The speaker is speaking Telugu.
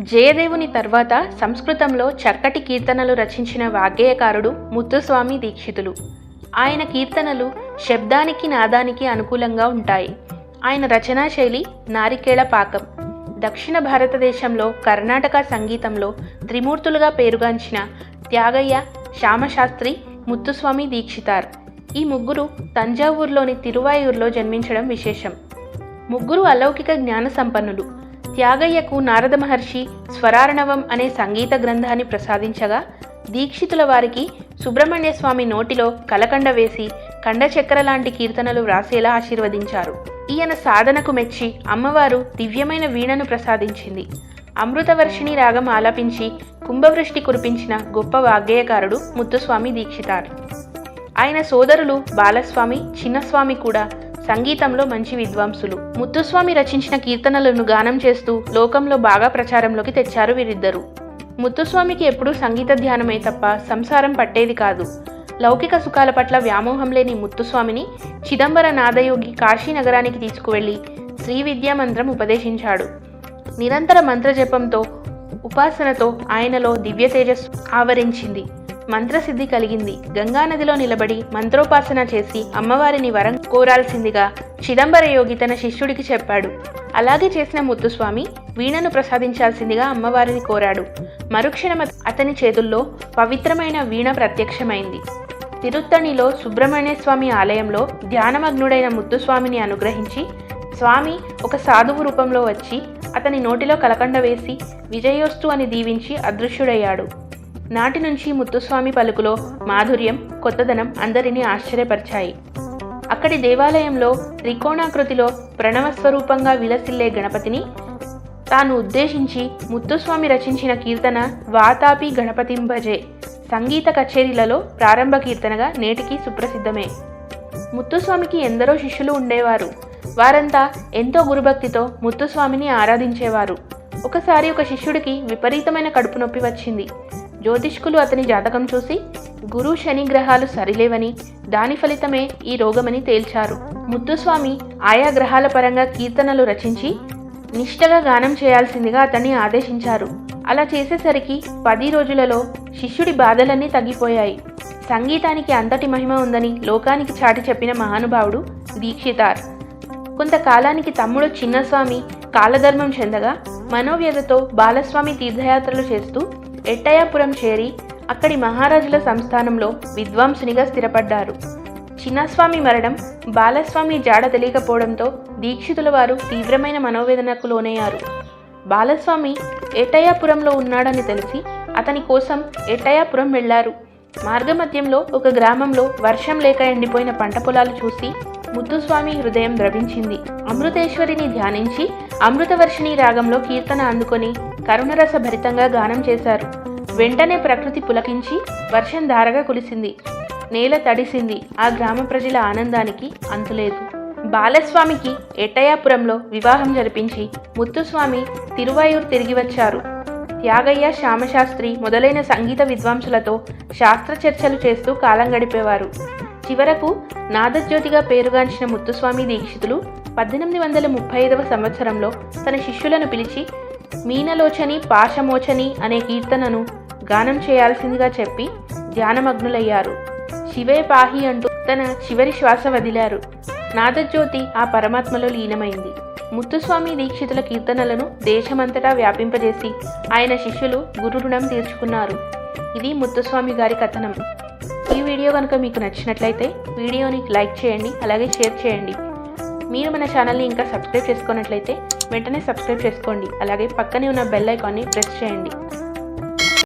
జయదేవుని తర్వాత సంస్కృతంలో చక్కటి కీర్తనలు రచించిన వాగ్గేయకారుడు ముత్తుస్వామి దీక్షితులు. ఆయన కీర్తనలు శబ్దానికి నాదానికి అనుకూలంగా ఉంటాయి. ఆయన రచనా శైలి నారికేళ పాకం. దక్షిణ భారతదేశంలో కర్ణాటక సంగీతంలో త్రిమూర్తులుగా పేరుగాంచిన త్యాగయ్య శ్యామశాస్త్రి ముత్తుస్వామి దీక్షితార్. ఈ ముగ్గురు తంజావూరులోని తిరువాయూరులో జన్మించడం విశేషం. ముగ్గురు అలౌకిక జ్ఞాన సంపన్నులు. త్యాగయ్యకు నారద మహర్షి స్వరారణవం అనే సంగీత గ్రంథాన్ని ప్రసాదించగా దీక్షితుల వారికి సుబ్రహ్మణ్య స్వామి నోటిలో కలకండ వేసి కండచక్ర లాంటి కీర్తనలు వ్రాసేలా ఆశీర్వదించారు. ఈయన సాధనకు మెచ్చి అమ్మవారు దివ్యమైన వీణను ప్రసాదించింది. అమృతవర్షిణి రాగం ఆలపించి కుంభవృష్టి కురిపించిన గొప్ప వాగ్గేయకారుడు ముత్తుస్వామి దీక్షితార్. ఆయన సోదరులు బాలస్వామి చిన్నస్వామి కూడా సంగీతంలో మంచి విద్వాంసులు. ముత్తుస్వామి రచించిన కీర్తనలను గానం చేస్తూ లోకంలో బాగా ప్రచారంలోకి తెచ్చారు వీరిద్దరు. ముత్తుస్వామికి ఎప్పుడూ సంగీత ధ్యానమే తప్ప సంసారం పట్టేది కాదు. లౌకిక సుఖాల పట్ల వ్యామోహం లేని ముత్తుస్వామిని చిదంబర నాదయోగి కాశీ నగరానికి శ్రీ విద్యా మంత్రం ఉపదేశించాడు. నిరంతర మంత్రజపంతో ఉపాసనతో ఆయనలో దివ్య తేజస్సు ఆవరించింది. మంత్రసిద్ధి కలిగింది. గంగానదిలో నిలబడి మంత్రోపాసన చేసి అమ్మవారిని వరం కోరాల్సిందిగా చిదంబరయోగి తన శిష్యుడికి చెప్పాడు. అలాగే చేసిన ముత్తుస్వామి వీణను ప్రసాదించాల్సిందిగా అమ్మవారిని కోరాడు. మరుక్షణం అతని చేతుల్లో పవిత్రమైన వీణ ప్రత్యక్షమైంది. తిరుత్తణిలో సుబ్రహ్మణ్య స్వామి ఆలయంలో ధ్యానమగ్నుడైన ముత్తుస్వామిని అనుగ్రహించి స్వామి ఒక సాధువు రూపంలో వచ్చి అతని నోటిలో కలకండ వేసి విజయోస్తు అని దీవించి అదృశ్యుడయ్యాడు. నాటి నుంచి ముత్తుస్వామి పలుకులో మాధుర్యం కొత్తదనం అందరినీ ఆశ్చర్యపరిచాయి. అక్కడి దేవాలయంలో త్రికోణాకృతిలో ప్రణవస్వరూపంగా విలసిల్లే గణపతిని తాను ఉద్దేశించి ముత్తుస్వామి రచించిన కీర్తన వాతాపి గణపతింభజే సంగీత కచేరీలలో ప్రారంభ కీర్తనగా నేటికి సుప్రసిద్ధమే. ముత్తుస్వామికి ఎందరో శిష్యులు ఉండేవారు. వారంతా ఎంతో గురుభక్తితో ముత్తుస్వామిని ఆరాధించేవారు. ఒకసారి ఒక శిష్యుడికి విపరీతమైన కడుపు నొప్పి వచ్చింది. జ్యోతిష్కులు అతని జాతకం చూసి గురు శని గ్రహాలు సరిలేవని దాని ఫలితమే ఈ రోగమని తేల్చారు. ముత్తుస్వామి ఆయా గ్రహాల పరంగా కీర్తనలు రచించి నిష్టగా గానం చేయాల్సిందిగా అతన్ని ఆదేశించారు. అలా చేసేసరికి పది రోజులలో శిష్యుడి బాధలన్నీ తగ్గిపోయాయి. సంగీతానికి అంతటి మహిమ ఉందని లోకానికి చాటి చెప్పిన మహానుభావుడు దీక్షితార్. కొంతకాలానికి తమ్ముడు చిన్నస్వామి కాలధర్మం చెందగా మనోవ్యధతో బాలస్వామి తీర్థయాత్రలు చేస్తూ ఎట్టయాపురం చేరి అక్కడి మహారాజుల సంస్థానంలో విద్వాంసునిగా స్థిరపడ్డారు. చిన్నస్వామి మరణం బాలస్వామి జాడ తెలియకపోవడంతో దీక్షితుల వారు తీవ్రమైన మనోవేదనకు లోనయ్యారు. బాలస్వామి ఎట్టయాపురంలో ఉన్నాడని తెలిసి అతని కోసం ఎట్టయాపురం వెళ్ళారు మార్గమధ్యంలో ఒక గ్రామంలో వర్షం లేక ఎండిపోయిన పంట పొలాలు చూసి ముత్తుస్వామి హృదయం ద్రవించింది. అమృతేశ్వరిని ధ్యానించి అమృతవర్షిణి రాగంలో కీర్తన అందుకొని కరుణరస భరితంగా గానం చేశారు. వెంటనే ప్రకృతి పులకించి వర్షం ధారగా కులిసింది నేల తడిసింది. ఆ గ్రామ ప్రజల ఆనందానికి అంతులేదు. బాలస్వామికి ఎట్టయాపురంలో వివాహం జరిపించి ముత్తుస్వామి తిరువాయూర్ తిరిగి వచ్చారు. త్యాగయ్య శ్యామశాస్త్రి మొదలైన సంగీత విద్వాంసులతో శాస్త్ర చర్చలు చేస్తూ కాలం గడిపేవారు. చివరకు నాదజ్యోతిగా పేరుగాంచిన ముత్తుస్వామి దీక్షితులు పద్దెనిమిది వందల ముప్పై ఐదవ సంవత్సరంలో తన శిష్యులను పిలిచి మీనలోచని పాశమోచని అనే కీర్తనను గానం చేయాల్సిందిగా చెప్పి ధ్యానమగ్నులయ్యారు. శివే పాహి అంటూ తన చివరి శ్వాస వదిలారు. నాదజ్యోతి ఆ పరమాత్మలో లీనమైంది. ముత్తుస్వామి దీక్షితుల కీర్తనలను దేశమంతటా వ్యాపింపజేసి ఆయన శిష్యులు గురు రుణం తీర్చుకున్నారు. ఇది ముత్తుస్వామి గారి కథనం. ఈ వీడియో కనుక మీకు నచ్చినట్లయితే వీడియోని లైక్ చేయండి అలాగే షేర్ చేయండి. మీరు మన ఛానల్ని ఇంకా సబ్స్క్రైబ్ చేసుకున్నట్లయితే వెంటనే సబ్స్క్రైబ్ చేసుకోండి అలాగే పక్కనే ఉన్న బెల్ ఐకాన్ని ప్రెస్ చేయండి.